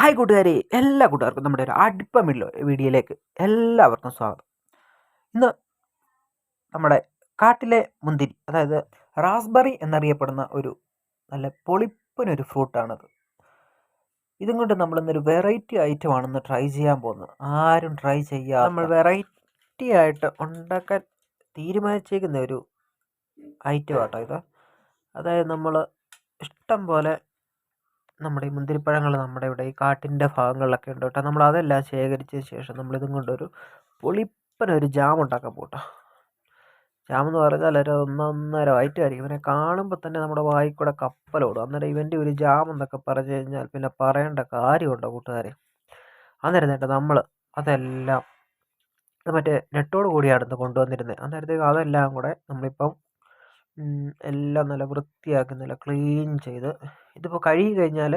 Hi കൂട്ടുകാരെ എല്ലാ കൂട്ടുകാർക്കും നമ്മുടെ ഒരു അടുപ്പമില്ല വീഡിയോയിലേക്ക് എല്ലാവർക്കും സ്വാഗതം. ഇന്ന് നമ്മുടെ കാട്ടിലെ മുന്തിരി അതായത് റാസ്ബെറി എന്നറിയപ്പെടുന്ന ഒരു നല്ല പൊളിപ്പനൊരു ഫ്രൂട്ടാണത്. ഇതും കൊണ്ട് നമ്മളിന്നൊരു വെറൈറ്റി ഐറ്റം ആണെന്ന് ട്രൈ ചെയ്യാൻ പോകുന്നത്. ആരും ട്രൈ ചെയ്യാതെ നമ്മൾ വെറൈറ്റി ആയിട്ട് ഉണ്ടാക്കാൻ തീരുമാനിച്ചേക്കുന്ന ഒരു ഐറ്റം ആട്ടോ ഇത്. അതായത് നമ്മൾ ഇഷ്ടം പോലെ നമ്മുടെ ഈ മുന്തിരിപ്പഴങ്ങൾ നമ്മുടെ ഇവിടെ ഈ കാട്ടിന്റെ ഭാഗങ്ങളിലൊക്കെ ഉണ്ട് കേട്ടോ. നമ്മൾ അതെല്ലാം ശേഖരിച്ച ശേഷം നമ്മൾ ഇതും കൊണ്ടൊരു പൊളിപ്പനൊരു ജാം ഉണ്ടാക്കാൻ പോട്ടോ ജാം എന്ന് പറഞ്ഞാൽ ഒരു ഒന്നൊന്നര ആയിരിക്കും ഇവനെ കാണുമ്പോൾ തന്നെ നമ്മുടെ വായിൽ കൂടെ കപ്പലോടും അന്നേരം ഇവന്റെ ഒരു ജാം എന്നൊക്കെ പറഞ്ഞു കഴിഞ്ഞാൽ പിന്നെ പറയേണ്ട കാര്യമുണ്ടോ കൂട്ടുകാരെ? അന്നേരം നേട്ടം നമ്മൾ അതെല്ലാം മറ്റേ നെട്ടോട് കൂടിയാണ് കൊണ്ടുവന്നിരുന്നത്. അന്നേരത്തേക്ക് അതെല്ലാം കൂടെ നമ്മളിപ്പം എല്ലാം നല്ല വൃത്തിയാക്കി നല്ല ക്ലീൻ ചെയ്ത്. ഇതിപ്പോൾ കഴുകി കഴിഞ്ഞാൽ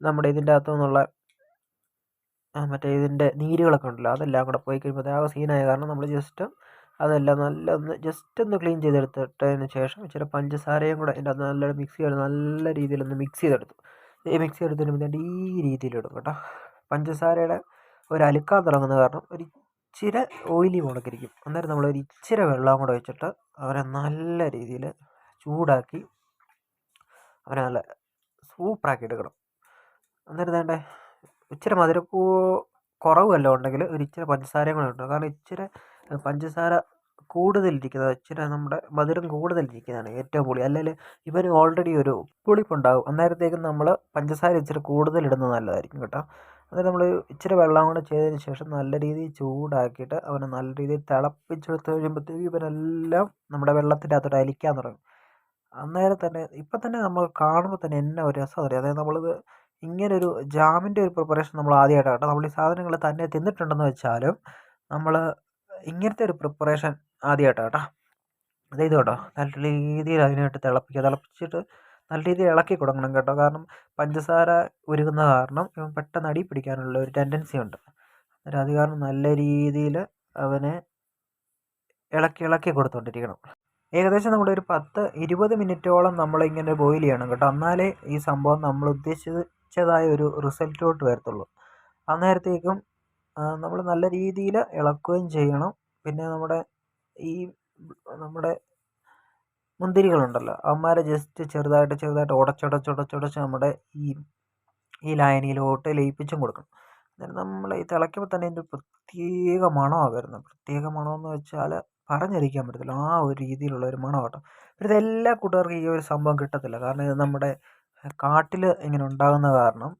നമ്മുടെ ഇതിന്റെ അകത്തു നിന്നുള്ള മറ്റേ ഇതിന്റെ നീരുകളൊക്കെ ഉണ്ടല്ലോ അതെല്ലാം കൂടെ പോയി കഴിയുമ്പോൾ ആകെ സീനായ കാരണം നമ്മൾ ജസ്റ്റ് അതെല്ലാം നല്ല ഒന്ന് ജസ്റ്റ് ഒന്ന് ക്ലീൻ ചെയ്തെടുത്തിട്ടതിന് ശേഷം ഇച്ചിരി പഞ്ചസാരയും കൂടെ അതിന്റെ അത് നല്ല മിക്സ് ചെയ്ത് നല്ല രീതിയിലൊന്ന് മിക്സ് ചെയ്തെടുത്തു. ഈ മിക്സ് ചെയ്തെടുത്തിട്ട് ഈ രീതിയിലിടും കേട്ടോ. പഞ്ചസാരയുടെ ഒരു അലുക്കാൻ തുടങ്ങുന്ന കാരണം ഒരു ഇച്ചിരി ഓയിലി മുളക്കിരിക്കും അന്നേരം നമ്മൾ ഒരു ഇച്ചിരി വെള്ളം കൂടെ വെച്ചിട്ട് അവരെ നല്ല രീതിയിൽ ചൂടാക്കി അവരെ നല്ല സൂപ്പറാക്കി എടുക്കണം അന്നേരം വേണ്ടേ ഇച്ചിരി മധുരപ്പൂ കുറവ് വല്ലതും ഉണ്ടെങ്കിൽ ഒരു ഇച്ചിരി പഞ്ചസാരയും കൂടെ ഇട്ടു കാരണം ഇച്ചിരി പഞ്ചസാര കൂടുതലിരിക്കുന്നത് ഇച്ചിരി നമ്മുടെ മധുരം കൂടുതലിരിക്കുന്നതാണ് ഏറ്റവും പൊളി. അല്ലെങ്കിൽ ഇവന് ഓൾറെഡി ഒരു പുളിപ്പുണ്ടാകും അന്നേരത്തേക്കും നമ്മൾ പഞ്ചസാര ഇച്ചിരി കൂടുതൽ ഇടുന്നത് നല്ലതായിരിക്കും കേട്ടോ. അതായത് നമ്മൾ ഇച്ചിരി വെള്ളം കൂടെ ചെയ്തതിന് ശേഷം നല്ല രീതിയിൽ ചൂടാക്കിയിട്ട് അവനെ നല്ല രീതിയിൽ തിളപ്പിച്ചെടുത്ത് കഴിയുമ്പോഴത്തേക്കും ഇവനെല്ലാം നമ്മുടെ വെള്ളത്തിന്റെ അകത്തോട്ട് അലിക്കാൻ തുടങ്ങും. അന്നേരം തന്നെ ഇപ്പം തന്നെ നമ്മൾ കാണുമ്പോൾ തന്നെ എന്നാ ഒരു രസം അറിയാം? അതായത് നമ്മളിത് ഇങ്ങനൊരു ജാമിന്റെ ഒരു പ്രിപ്പറേഷൻ നമ്മൾ ആദ്യമായിട്ടാണ് നമ്മൾ ഈ സാധനങ്ങൾ തന്നെ തിന്നിട്ടുണ്ടെന്ന് വെച്ചാലും നമ്മൾ ഇങ്ങനത്തെ ഒരു പ്രിപ്പറേഷൻ ആദ്യമായിട്ടാണ് കേട്ടോ. അതായത് കേട്ടോ നല്ല രീതിയിൽ അതിനായിട്ട് തിളപ്പിക്കുക. തിളപ്പിച്ചിട്ട് നല്ല രീതിയിൽ ഇളക്കി കൊടുക്കണം കേട്ടോ. കാരണം പഞ്ചസാര ഉരുകുന്ന കാരണം ഇവൻ പെട്ടെന്ന് അടി പിടിക്കാനുള്ള ഒരു ടെൻഡൻസി ഉണ്ട്. അന്നേരം അത് കാരണം നല്ല രീതിയിൽ അവനെ ഇളക്കി ഇളക്കി കൊടുത്തുകൊണ്ടിരിക്കണം ഏകദേശം നമ്മുടെ ഒരു പത്ത് ഇരുപത് മിനിറ്റോളം നമ്മളിങ്ങനെ ബോയിൽ ചെയ്യണം കേട്ടോ. എന്നാലേ ഈ സംഭവം നമ്മൾ ഉദ്ദേശിച്ചതായ ഒരു റിസൾട്ടോട്ട് വരത്തുള്ളൂ. അന്നേരത്തേക്കും നമ്മൾ നല്ല രീതിയിൽ ഇളക്കുകയും ചെയ്യണം. പിന്നെ നമ്മുടെ ഈ നമ്മുടെ മുന്തിരികളുണ്ടല്ലോ. അവന്മാരെ ജസ്റ്റ് ചെറുതായിട്ട് ചെറുതായിട്ട് ഉടച്ചുടച്ചുടച്ചുടച്ച് നമ്മുടെ ഈ ഈ ലായനിയിലോട്ട് ലയിപ്പിച്ചും കൊടുക്കണം അന്നേരം നമ്മൾ ഈ തിളയ്ക്കുമ്പോൾ തന്നെ ഇതിന്റെ പ്രത്യേക മണമാണ് വരുന്നത്. പ്രത്യേക മണമെന്ന് വെച്ചാൽ പറഞ്ഞറിയിക്കാൻ പറ്റത്തില്ല. ആ ഒരു രീതിയിലുള്ള ഒരു മണം കേട്ടോ പിന്നെ ഇതെല്ലാ കൂട്ടുകാർക്കും ഈ ഒരു സംഭവം കിട്ടത്തില്ല. കാരണം ഇത് നമ്മുടെ കാട്ടിൽ ഇങ്ങനെ ഉണ്ടാകുന്ന കാരണം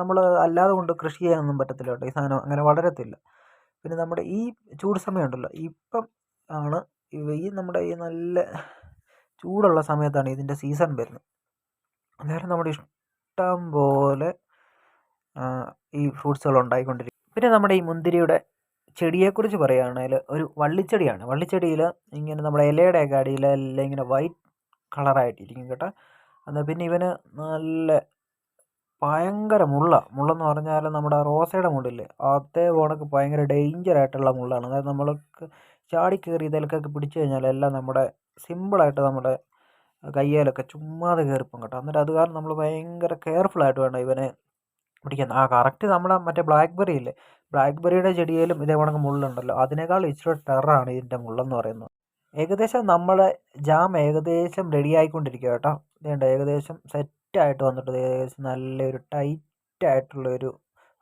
നമ്മൾ അല്ലാതെ കൊണ്ട് കൃഷി ചെയ്യാനൊന്നും പറ്റത്തില്ല കേട്ടോ. ഈ സാധനം അങ്ങനെ വളരത്തില്ല. പിന്നെ നമ്മുടെ ഈ ചൂട് സമയമുണ്ടല്ലോ ഇപ്പം ആണ് ഈ നമ്മുടെ ഈ നല്ല ചൂടുള്ള സമയത്താണ് ഇതിന്റെ സീസൺ വരുന്നത്. അന്നേരം നമ്മുടെ ഇഷ്ടം പോലെ ഈ ഫ്രൂട്ട്സുകൾ ഉണ്ടായിക്കൊണ്ടിരിക്കും. പിന്നെ നമ്മുടെ ഈ മുന്തിരിയുടെ ചെടിയെക്കുറിച്ച് പറയുകയാണെങ്കിൽ ഒരു വള്ളിച്ചെടിയാണ്. വള്ളിച്ചെടിയിൽ ഇങ്ങനെ നമ്മുടെ ഇലയുടെയൊക്കെ അടിയിലെല്ലാം ഇങ്ങനെ വൈറ്റ് കളറായിട്ടിരിക്കും കേട്ടോ. എന്നാൽ പിന്നെ ഇവന് നല്ല ഭയങ്കര മുള്ള. മുള്ളെന്ന് പറഞ്ഞാൽ നമ്മുടെ റോസയുടെ മുള്ളില്ലേ? അതേ പോണക്ക് ഭയങ്കര ഡേഞ്ചറായിട്ടുള്ള മുള്ളാണ്. അതായത് നമ്മൾക്ക് ചാടി കയറി ഇതിലൊക്കെ പിടിച്ചു കഴിഞ്ഞാൽ എല്ലാം നമ്മുടെ സിമ്പിളായിട്ട് നമ്മുടെ കയ്യാലൊക്കെ ചുമ്മാതെ കയറിപ്പം കേട്ടോ. എന്നിട്ട് അത് കാരണം നമ്മൾ ഭയങ്കര കെയർഫുള്ളായിട്ട് വേണം ഇവനെ പിടിക്കാൻ. ആ കറക്റ്റ് നമ്മുടെ മറ്റേ ബ്ലാക്ക് ബെറി ഇല്ലേ? ബ്ലാക്ക് ബെറിയുടെ ചെടിയിലും ഇതേ കണക്ക് മുള്ളുണ്ടല്ലോ. അതിനേക്കാൾ ഇച്ചിരി ടെററാണ് ഇതിന്റെ മുള്ളെന്ന് പറയുന്നത്. ഏകദേശം നമ്മളെ ജാം ഏകദേശം റെഡി ആയിക്കൊണ്ടിരിക്കുക കേട്ടോ. ഇതേണ്ട ഏകദേശം സെറ്റായിട്ട് വന്നിട്ട് ഏകദേശം നല്ലൊരു ടൈറ്റ് ആയിട്ടുള്ള ഒരു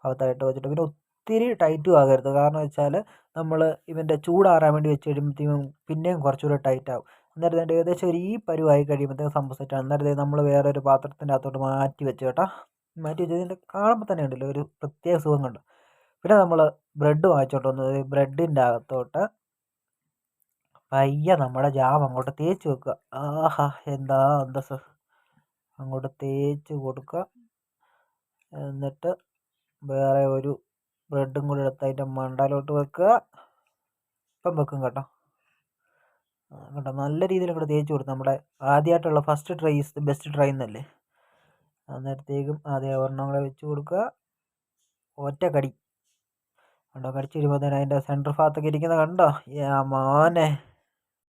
ഭാഗത്തായിട്ട് വെച്ചിട്ട് പിന്നെ ഒത്തിരി ടൈറ്റും ആകരുത്. കാരണം വെച്ചാൽ നമ്മൾ ഇവന്റെ ചൂടാറാൻ വേണ്ടി വെച്ച് കഴിയുമ്പോഴത്തേക്കും പിന്നെയും കുറച്ചുകൂടെ ടൈറ്റ് ആകും അന്നേരം ഏകദേശം ഒരു ഈ പരുവായി കഴിയുമ്പോഴത്തേക്കും സംഭവം സെറ്റാണ് അന്നേരം നമ്മൾ വേറെ ഒരു പാത്രത്തിന്റെ അകത്തോട്ട് മാറ്റി വെച്ച് കേട്ടോ. മാറ്റി വെച്ച് ഇതിന്റെ കാണുമ്പോൾ തന്നെ ഉണ്ടല്ലോ ഒരു പ്രത്യേക സുഖം കണ്ടു. പിന്നെ നമ്മൾ ബ്രെഡ് വാങ്ങിച്ചോണ്ട് വന്നത് ബ്രെഡിന്റെ അകത്തോട്ട് പയ്യെ നമ്മുടെ ജാം അങ്ങോട്ട് തേച്ച് വെക്കുക. ആഹാ എന്താ അന്തസ് അങ്ങോട്ട് തേച്ച് കൊടുക്കുക. എന്നിട്ട് വേറെ ഒരു ബ്രെഡും കൂടി എടുത്ത് അതിന്റെ മണ്ടയിലോട്ട് വെക്കുക. ഇപ്പം വെക്കും കേട്ടോ. കേട്ടോ. നല്ല രീതിയിൽ അങ്ങോട്ട് തേച്ച് കൊടുത്തു നമ്മുടെ ആദ്യമായിട്ടുള്ള first try is the best try എന്നല്ലേ? അന്നേരത്തേക്കും അതേ ഒരെണ്ണം കൂടെ വെച്ച് കൊടുക്കുക. ഒറ്റ കടി. കണ്ടോ? കടിച്ച് വരുമ്പോൾ തന്നെ അതിന്റെ സെന്റർ ഭാഗത്തൊക്കെ ഇരിക്കുന്നത് കണ്ടോ? ഏ മോനെ.